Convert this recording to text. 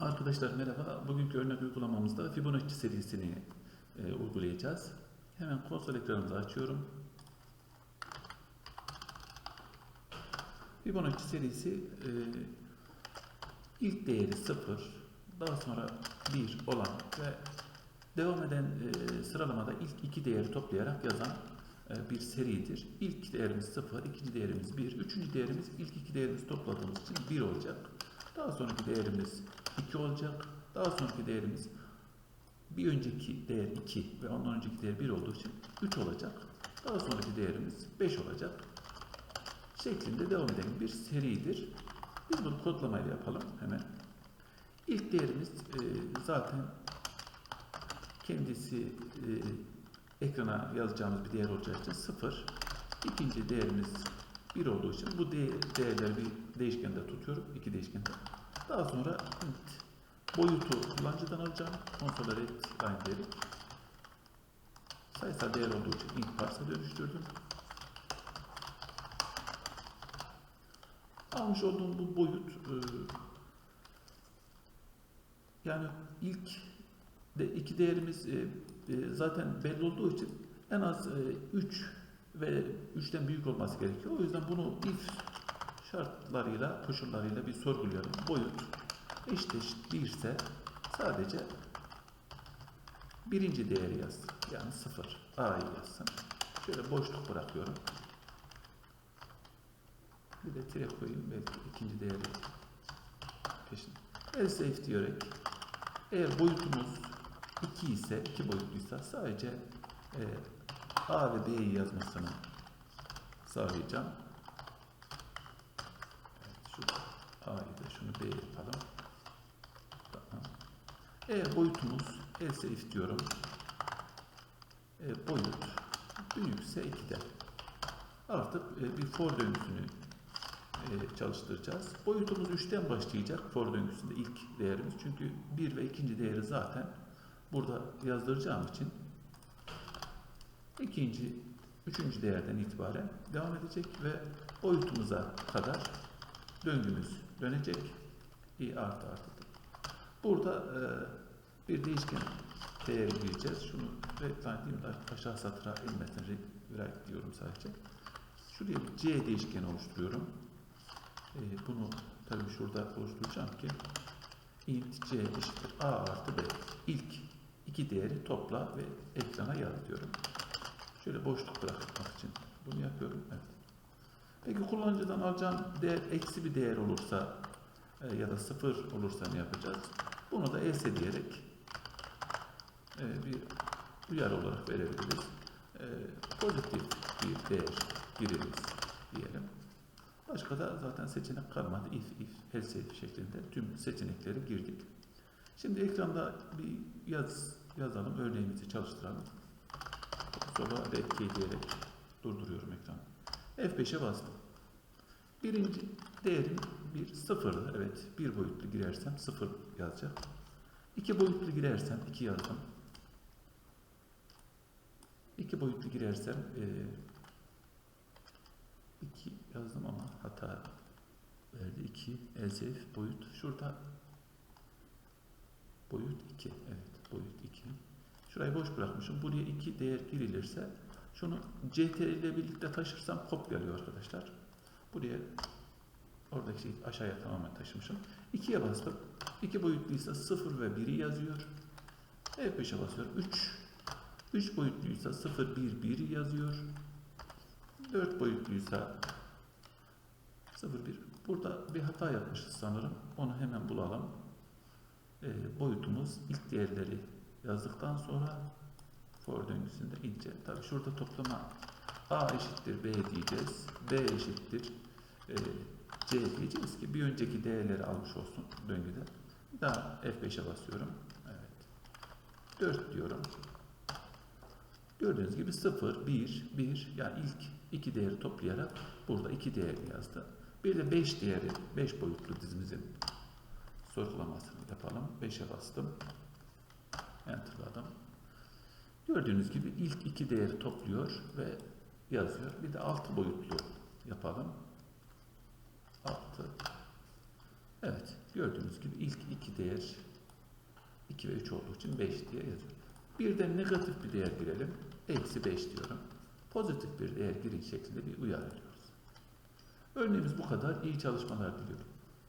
Arkadaşlar merhaba. Bugünkü örnek uygulamamızda Fibonacci serisini e, uygulayacağız. Hemen konsol ekranımızı açıyorum. Fibonacci serisi e, ilk değeri 0, daha sonra 1 olan ve devam eden e, sıralamada ilk iki değeri toplayarak yazan e, bir seridir. İlk değerimiz 0, ikinci değerimiz 1, üçüncü değerimiz ilk iki değerimizi topladığımız için 1 olacak. Daha sonraki değerimiz 2 olacak. Daha sonraki değerimiz bir önceki değer 2 ve ondan önceki değer 1 olduğu için 3 olacak. Daha sonraki değerimiz 5 olacak. Şeklinde devam eden bir seridir. Biz bunu kodlamayla yapalım hemen. İlk değerimiz e, zaten kendisi e, ekrana yazacağımız bir değer olacağı için 0. İkinci değerimiz 1 olduğu için bu değer, değerleri bir değişkende tutuyorum. iki değişkende. Daha sonra int boyutu kullanıcıdan alacağım. Konsola red line değeri. Sayısal değer olduğu için int parsa dönüştürdüm. Almış olduğum bu boyut e, yani ilk de iki değerimiz e, e, zaten belli olduğu için en az 3 ve 3'ten büyük olması gerekiyor. O yüzden bunu if şartlarıyla, koşullarıyla bir sorgulayalım. Boyut eşit değilse sadece birinci değeri yazsın. Yani 0. A'yı yazsın. Şöyle boşluk bırakıyorum. Bir de tire koyayım. Belki ikinci değeri peşin. Else if diyerek eğer boyutumuz 2 ise, 2 boyutluysa sadece e, A ve B'yi yazmasını sağlayacağım. Evet, şu A'yı da şunu B yapalım. Tamam. Eğer boyutumuz else if. E, boyut büyükse 2'de. Artık e, bir for döngüsünü e, çalıştıracağız. Boyutumuz 3'ten başlayacak for döngüsünde ilk değerimiz. Çünkü 1 ve ikinci değeri zaten burada yazdıracağım için ikinci, üçüncü değerden itibaren devam edecek ve boyutumuza kadar döngümüz dönecek. i artı artı. Burada e, bir değişken değeri gireceğiz. Şunu redline aşağı satıra inmesin. Right diyorum sadece. Şuraya bir c değişkeni oluşturuyorum. E, bunu tabii şurada oluşturacağım ki int c eşittir a artı b. İlk iki değeri topla ve ekrana yaz diyorum. Şöyle boşluk bırakmak için bunu yapıyorum. Evet. Peki kullanıcıdan alacağım değer eksi bir değer olursa e, ya da sıfır olursa ne yapacağız? Bunu da else diyerek e, bir uyarı olarak verebiliriz. E, pozitif bir değer gireriz diyelim. Başka da zaten seçenek kalmadı. If, if, else şeklinde tüm seçenekleri girdik. Şimdi ekranda bir yaz yazalım, örneğimizi çalıştıralım. Sonra red key diyerek durduruyorum ekranı. F5'e bastım. Birinci değerim bir sıfırdı. Evet, bir boyutlu girersem sıfır yazacak. İki boyutlu girersem iki yazdım. İki boyutlu girersem e, iki yazdım ama hata verdi. İki else if boyut. Şurada boyut 2. Evet, boyut 2. Şurayı boş bırakmışım. Buraya iki değer girilirse şunu CTRL ile birlikte taşırsam kopyalıyor arkadaşlar. Buraya oradaki şeyi aşağıya tamamen taşımışım. 2'ye bastım. 2 boyutluysa 0 ve 1'i yazıyor. F5'e basıyorum. 3 3 boyutluysa 0 1 1'i yazıyor. 4 boyutluysa 0 1 burada bir hata yapmışız sanırım. Onu hemen bulalım. E, boyutumuz ilk değerleri yazdıktan sonra for döngüsünde ince. Tabi şurada toplama a eşittir b diyeceğiz. b eşittir e, c diyeceğiz ki bir önceki değerleri almış olsun döngüde. Daha F5'e basıyorum. Evet. 4 diyorum. Gördüğünüz gibi 0, 1, 1 yani ilk iki değeri toplayarak burada iki değeri yazdı. Bir de 5 değeri, 5 boyutlu dizimizin sorgulamasını yapalım. 5'e bastım. Enter'ladım. Gördüğünüz gibi ilk iki değeri topluyor ve yazıyor. Bir de altı boyutlu yapalım. 6 Evet, gördüğünüz gibi ilk iki değer 2 ve 3 olduğu için 5 diye yazıyorum. Bir de negatif bir değer girelim. Eksi 5 diyorum. Pozitif bir değer girin şeklinde bir uyarı alıyoruz. Örneğimiz bu kadar. İyi çalışmalar diliyorum.